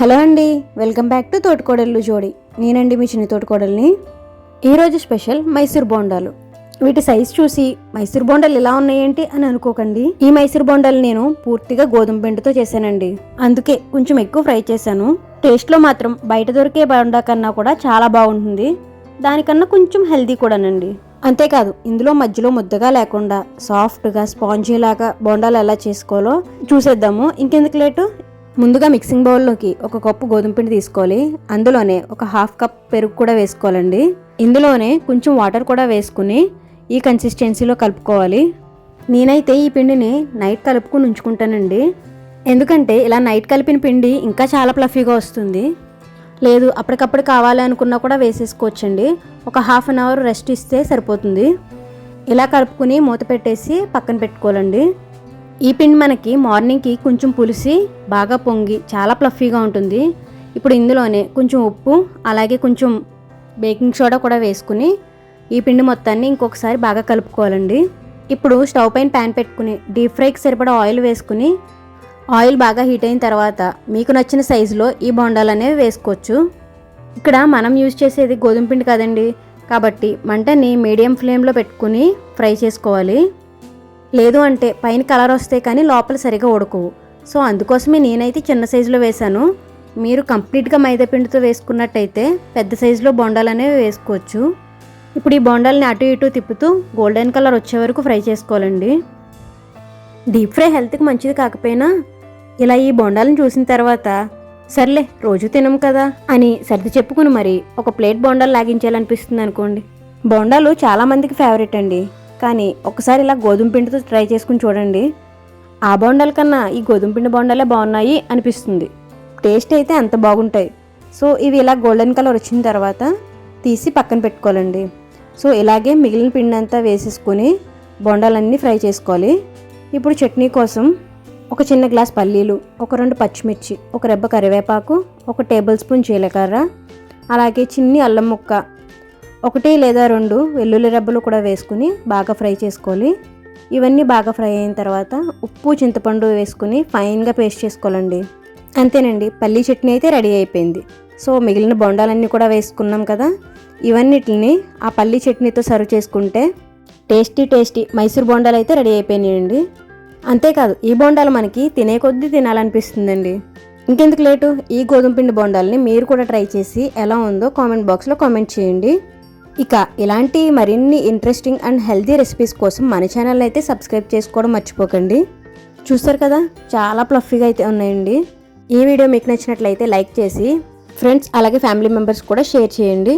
Hello అండి welcome back to తోటకోడళ్ళు జోడి. నేనండి మీ చిన్న తోటకోడల్ని. ఈరోజు స్పెషల్ మైసూర్ బోండాలు. వీటి సైజ్ చూసి మైసూర్ బోండాలు ఇలా ఉన్నాయేంటి అని అనుకోకండి. ఈ మైసూర్ బోండాలు నేను పూర్తిగా గోధుమ పిండితో చేశానండి. అందుకే కొంచెం ఎక్కువ ఫ్రై చేశాను. టేస్ట్లో మాత్రం బయట దొరికే బోండా కన్నా కూడా చాలా బాగుంటుంది. దానికన్నా కొంచెం హెల్దీ కూడానండి. అంతేకాదు ఇందులో మధ్యలో ముద్దగా లేకుండా సాఫ్ట్గా స్పాంజీ లాగా బోండాలు ఎలా చేసుకోవాలో చూసేద్దాము. ఇంకెందుకు లేటు? ముందుగా మిక్సింగ్ బౌల్లోకి ఒక కప్పు గోధుమ పిండి తీసుకోవాలి. అందులోనే ఒక హాఫ్ కప్ పెరుగు కూడా వేసుకోవాలండి. ఇందులోనే కొంచెం వాటర్ కూడా వేసుకుని ఈ కన్సిస్టెన్సీలో కలుపుకోవాలి. నేనైతే ఈ పిండిని నైట్ కలుపుకుని ఉంచుకుంటానండి. ఎందుకంటే ఇలా నైట్ కలిపిన పిండి ఇంకా చాలా ప్లఫీగా వస్తుంది. లేదు అప్పటికప్పుడు కావాలి అనుకున్నా కూడా వేసేసుకోవచ్చండి. ఒక హాఫ్ అన్ అవర్ రెస్ట్ ఇస్తే సరిపోతుంది. ఇలా కలుపుకుని మూత పెట్టేసి పక్కన పెట్టుకోవాలండి. ఈ పిండి మనకి మార్నింగ్కి కొంచెం పులిసి బాగా పొంగి చాలా ప్లఫీగా ఉంటుంది. ఇప్పుడు ఇందులోనే కొంచెం ఉప్పు అలాగే కొంచెం బేకింగ్ సోడా కూడా వేసుకుని ఈ పిండి మొత్తాన్ని ఇంకొకసారి బాగా కలుపుకోవాలండి. ఇప్పుడు స్టవ్ పైన ప్యాన్ పెట్టుకుని డీప్ ఫ్రైకి సరిపడా ఆయిల్ వేసుకుని ఆయిల్ బాగా హీట్ అయిన తర్వాత మీకు నచ్చిన సైజులో ఈ బొండాలు అనేవి వేసుకోవచ్చు. ఇక్కడ మనం యూజ్ చేసేది గోధుమ పిండి కదండి. కాబట్టి మంటని మీడియం ఫ్లేమ్లో పెట్టుకుని ఫ్రై చేసుకోవాలి. లేదు అంటే పైన కలర్ వస్తే కానీ లోపల సరిగా ఉడకవు. సో అందుకోసమే నేనైతే చిన్న సైజులో వేశాను. మీరు కంప్లీట్గా మైదా పిండితో వేసుకున్నట్టయితే పెద్ద సైజులో బొండాలు అనేవి వేసుకోవచ్చు. ఇప్పుడు ఈ బొండాలని అటు ఇటు తిప్పుతూ గోల్డెన్ కలర్ వచ్చే వరకు ఫ్రై చేసుకోవాలండి. డీప్ ఫ్రై హెల్త్కి మంచిది కాకపోయినా ఇలా ఈ బొండాలను చూసిన తర్వాత సర్లే రోజు తినం కదా అని సర్ది చెప్పుకుని మరి ఒక ప్లేట్ బొండాలు లాగించాలనిపిస్తుంది అనుకోండి. బొండాలు చాలా మందికి ఫేవరెట్ అండి. కానీ ఒకసారి ఇలా గోధుమ పిండితో ట్రై చేసుకుని చూడండి. ఆ బొండాల కన్నా ఈ గోధుమ పిండి బొండాలే బాగున్నాయి అనిపిస్తుంది. టేస్ట్ అయితే అంత బాగుంటాయి. సో ఇవి ఇలా గోల్డెన్ కలర్ వచ్చిన తర్వాత తీసి పక్కన పెట్టుకోవాలండి. సో ఇలాగే మిగిలిన పిండి అంతా వేసేసుకొని బొండాలన్నీ ఫ్రై చేసుకోవాలి. ఇప్పుడు చట్నీ కోసం ఒక చిన్న గ్లాస్ పల్లీలు ఒక రెండు పచ్చిమిర్చి ఒక రెబ్బ కరివేపాకు ఒక టేబుల్ స్పూన్ జీలకర్ర అలాగే చిన్ని అల్లం ముక్క ఒకటి లేదా రెండు వెల్లుల్లి రెబ్బలు కూడా వేసుకుని బాగా ఫ్రై చేసుకోవాలి. ఇవన్నీ బాగా ఫ్రై అయిన తర్వాత ఉప్పు చింతపండు వేసుకుని ఫైన్గా పేస్ట్ చేసుకోవాలండి. అంతేనండి పల్లీ చట్నీ అయితే రెడీ అయిపోయింది. సో మిగిలిన బొండాలన్నీ కూడా వేసుకున్నాం కదా ఇవన్నిటిని ఆ పల్లీ చట్నీతో సర్వ్ చేసుకుంటే టేస్టీ టేస్టీ మైసూర్ బొండాలు అయితే రెడీ అయిపోయినాయండి. అంతేకాదు ఈ బొండాలు మనకి తినే కొద్దీ తినాలనిపిస్తుందండి. ఇంకెందుకు లేటు? ఈ గోధుమ పిండి బొండాలని మీరు కూడా ట్రై చేసి ఎలా ఉందో కామెంట్ బాక్స్లో కామెంట్ చేయండి. ఇక ఇలాంటి మరిన్ని ఇంట్రెస్టింగ్ అండ్ హెల్తీ రెసిపీస్ కోసం మన ఛానల్ అయితే సబ్స్క్రైబ్ చేసుకోవడం మర్చిపోకండి. చూస్తారు కదా చాలా ప్లఫీగా అయితే ఉన్నాయండి. ఈ వీడియో మీకు నచ్చినట్లయితే లైక్ చేసి ఫ్రెండ్స్ అలాగే ఫ్యామిలీ మెంబర్స్ కూడా షేర్ చేయండి.